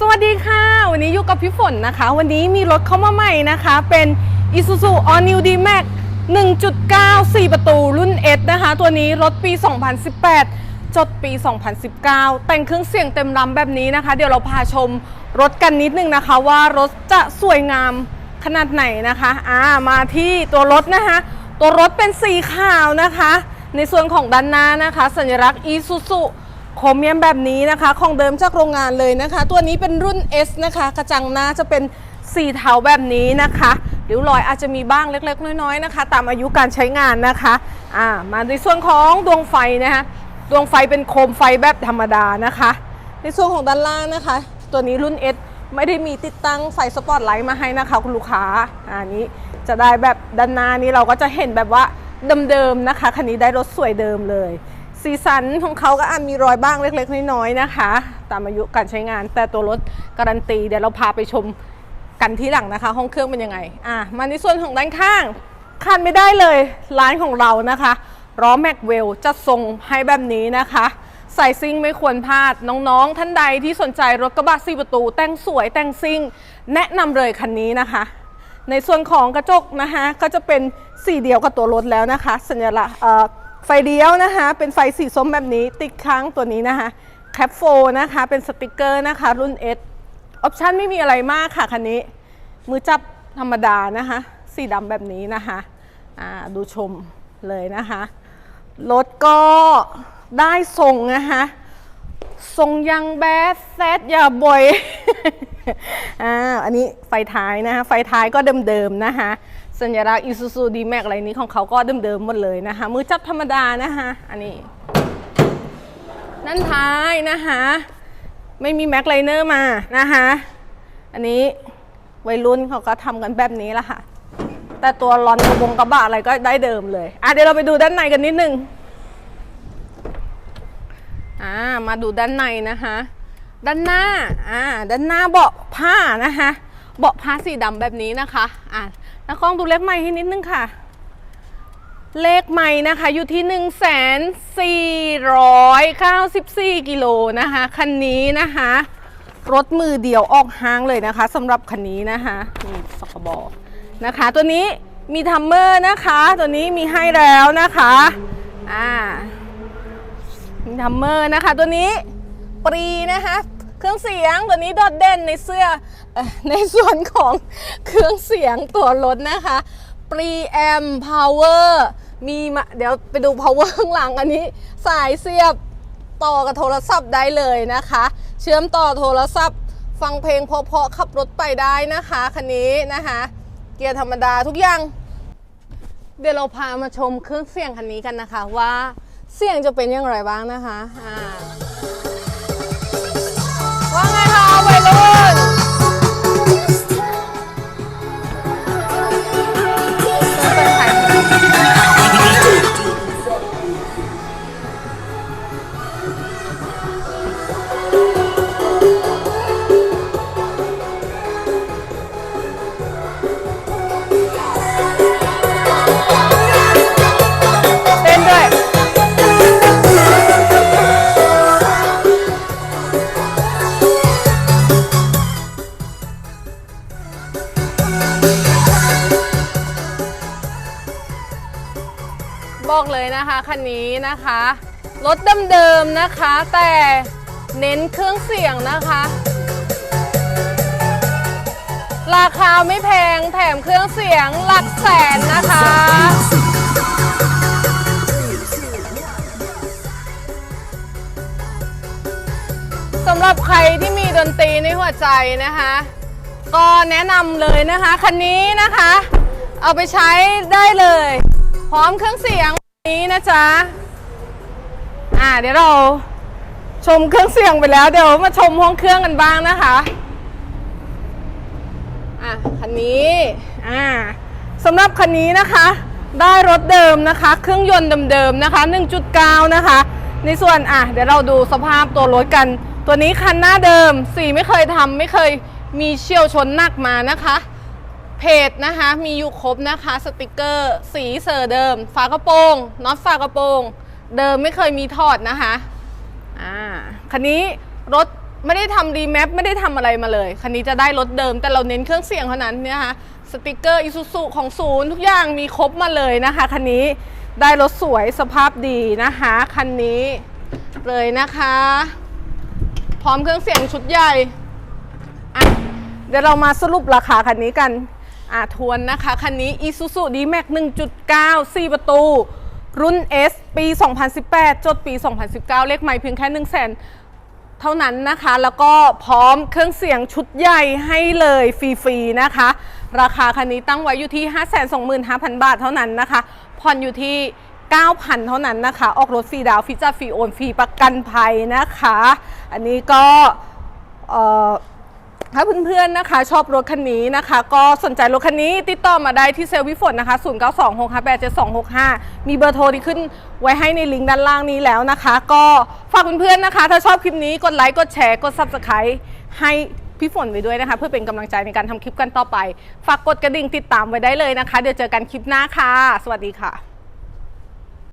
สวัสดีค่ะ วันนี้อยู่กับพี่ฝนนะคะ วันนี้มีรถเข้ามาใหม่นะคะ เป็น Isuzu All New D-Max 1.9 4 ประตูรุ่น S นะคะ ตัวนี้รถปี 2018 จดปี 2019 แต่งเครื่องเสียงเต็มลำแบบนี้นะคะ เดี๋ยวเราพาชมรถกันนิดนึงนะคะ ว่ารถจะสวยงามขนาดไหนนะคะอ่ามาที่ตัวรถนะคะ ตัวรถเป็นสีขาวนะคะ ในส่วนของด้านหน้านะคะ สัญลักษณ์ Isuzu โครเมียมแบบนี้นะคะของเดิมจากโรงงานเลยนะคะ ตัวนี้เป็นรุ่น S นะคะ กระจังหน้าจะเป็นสีเทาแบบนี้นะคะริ้วรอยอาจจะมีบ้างเล็กๆ น้อยๆนะคะ ตามอายุการใช้งานนะคะอ่ามาในส่วนของดวงไฟนะคะดวงไฟเป็นโคมไฟแบบธรรมดานะคะ ในส่วนของด้านล่างนะคะ ตัวนี้รุ่น S ไม่ได้มีติดตั้งไฟสปอตไลท์มาให้นะคะคุณลูกค้าอันนี้จะได้แบบด้านหน้านี้เราก็จะเห็นแบบว่าเดิมๆนะคะคันนี้ได้รถสวยเดิมเลย สีสันของเขาก็อาจมีรอยบ้างเล็ก ๆ น้อยๆนะคะ ตามอายุการใช้งาน แต่ตัวรถการันตี เดี๋ยวเราพาไปชมกันที่หลังนะคะ ห้องเครื่องเป็นยังไง อะ มาในส่วนของด้านข้างขาดไม่ได้เลยร้านของเรานะคะล้อแม็กเวลจะส่งให้แบบนี้นะคะใส่ซิ่งไม่ควรพลาด น้องๆ ท่านใดที่สนใจรถกระบะสี่ประตู แต่งสวยแต่งซิ่ง แนะนำเลยคันนี้นะคะ ในส่วนของกระจกนะคะก็จะเป็นสีเดียวกับตัวรถแล้วนะคะ สัญลักษณ์อ่อ ไฟเดียวนะคะ เป็นไฟสีส้มแบบนี้ ติดค้างตัวนี้นะคะแคปโฟนะคะ เป็นสติกเกอร์นะคะ รุ่น S ออปชันไม่มีอะไรมากค่ะคันนี้ มือจับธรรมดานะคะ สีดำแบบนี้นะคะอ่าดูชมเลยนะคะ รถก็ได้ส่งนะคะส่งยังแบดแซดอย่าบ่อยอ่าอันนี้ไฟท้ายนะคะไฟท้ายก็เดิมๆนะคะ สัญลักษณ์ Isuzu D-Max อะไรนี้ของเขาก็เดิมๆหมดเลยนะคะ มือจับธรรมดานะคะอันนี้นั่นท้ายนะคะไม่มีแม็กไลเนอร์มานะคะอันนี้วัยรุ่นเขาก็ทำกันแบบนี้ละค่ะ แต่ตัวรอนกระบงกระบะอะไรก็ได้เดิมเลยอะเดี๋ยวเราไปดูด้านในกันนิดนึงอ่ามาดูด้านในนะคะ ด้านหน้าอ่าด้านหน้าเบาะผ้านะคะเบาะผ้าสีดำแบบนี้นะคะอะ นักล้องดูเลขไม้ให้นิดนึงค่ะ เลขไม้นะคะอยู่ที่ 1 4 9 4 กิโลนะคะ คันนี้นะคะ รถมือเดียวออกห้างเลยนะคะสำหรับคันนี้นะคะนี่สกบอนะคะ ตัวนี้มีทัมเมอร์นะคะ ตัวนี้มีให้แล้วนะคะอ่ามีทัมเมอร์นะคะ ตัวนี้ปรีนะคะ เครื่องเสียงตัวนี้โดดเด่นในเสื้ออในส่วนของเครื่องเสียงตัวรถนะคะปรีแอมพาวเวอร์มีมาเดี๋ยวไปดู power ข้างหลังอันนี้ สายเสียบต่อกับโทรศัพท์ได้เลยนะคะ เชื่อมต่อโทรศัพท์ ฟังเพลงเพราะๆขับรถไปได้นะคะคันนี้นะคะ เกียร์ธรรมดาทุกอย่าง เดี๋ยวเราพามาชมเครื่องเสียงคันนี้กันนะคะว่าเสียงจะเป็นอย่างไรบ้างนะคะอ่า อกเลยนะคะคันนี้นะคะ รถเดิมๆนะคะ แต่เน้นเครื่องเสียงนะคะ ราคาไม่แพงแถมเครื่องเสียงหลักแสนนะคะ สำหรับใครที่มีดนตรีในหัวใจนะคะ ก็แนะนำเลยนะคะ คันนี้นะคะ เอาไปใช้ได้เลย พร้อมเครื่องเสียง นี้นะจ๊ะ อ่าเดี๋ยวเราชมเครื่องเสียงไปแล้วเดี๋ยวมาชมห้องเครื่องกันบ้างนะคะ อะคันนี้ อ่าสำหรับคันนี้นะคะ ได้รถเดิมนะคะ เครื่องยนต์เดิมๆนะคะ 1.9 นะคะ ในส่วนอะเดี๋ยวเราดูสภาพตัวรถกัน ตัวนี้คันหน้าเดิม สีไม่เคยทำไม่เคยมีเชี่ยวชนหนักมานะคะ เพจนะคะมีอยู่ครบนะคะสติกเกอร์ สีเซอเดิม ฝากระโปรงน็อตฝากระโปรง เดิมไม่เคยมีถอดนะคะอ่าคันนี้รถไม่ได้ทำรีแมปไม่ได้ทำอะไรมาเลย คันนี้จะได้รถเดิมแต่เราเน้นเครื่องเสียงเท่านั้นเนี่ยนะคะสติกเกอร์อิซูซุของศูนย์ทุกอย่างมีครบมาเลยนะคะคันนี้ได้รถสวยสภาพดีนะคะคันนี้เลยนะคะ พร้อมเครื่องเสียงชุดใหญ่อะเดี๋ยวเรามาสรุปราคาคันนี้กัน อะทวนนะคะ คันนี้ Isuzu D-Max 1.9 4 ประตู รุ่น S ปี 2018 จดปี 2019 เลขใหม่เพียงแค่ 1 0 0 0 0แสนเท่านั้นนะคะ แล้วก็พร้อมเครื่องเสียงชุดใหญ่ให้เลยฟรีๆนะคะ ราคาคันนี้ตั้งไว้อยู่ที่ 525,000 บาทเท่านั้นนะคะ ผ่อนอยู่ที่ 9,000 เท่านั้นนะคะ ออกรถฟรีดาวฟรีจัดฟรีโอนฟรีประกันภัยนะคะ อันนี้ก็เอ่อ ถ้าเพื่อนๆนะคะ ชอบรถคันนี้นะคะ ก็สนใจรถคันนี้ติดต่อมาได้ที่เซลล์วิฝนนะคะ 0926587265 มีเบอร์โทรที่ขึ้นไว้ให้ในลิงก์ด้านล่างนี้แล้วนะคะ ก็ฝากเพื่อนๆนะคะ ถ้าชอบคลิปนี้กดไลค์กดแชร์กด Subscribe ให้พี่ฝนไว้ด้วยนะคะ เพื่อเป็นกำลังใจในการทำคลิปกันต่อไป ฝากกดกระดิ่งติดตามไว้ได้เลยนะคะ เดี๋ยวเจอกันคลิปหน้าค่ะ สวัสดีค่ะ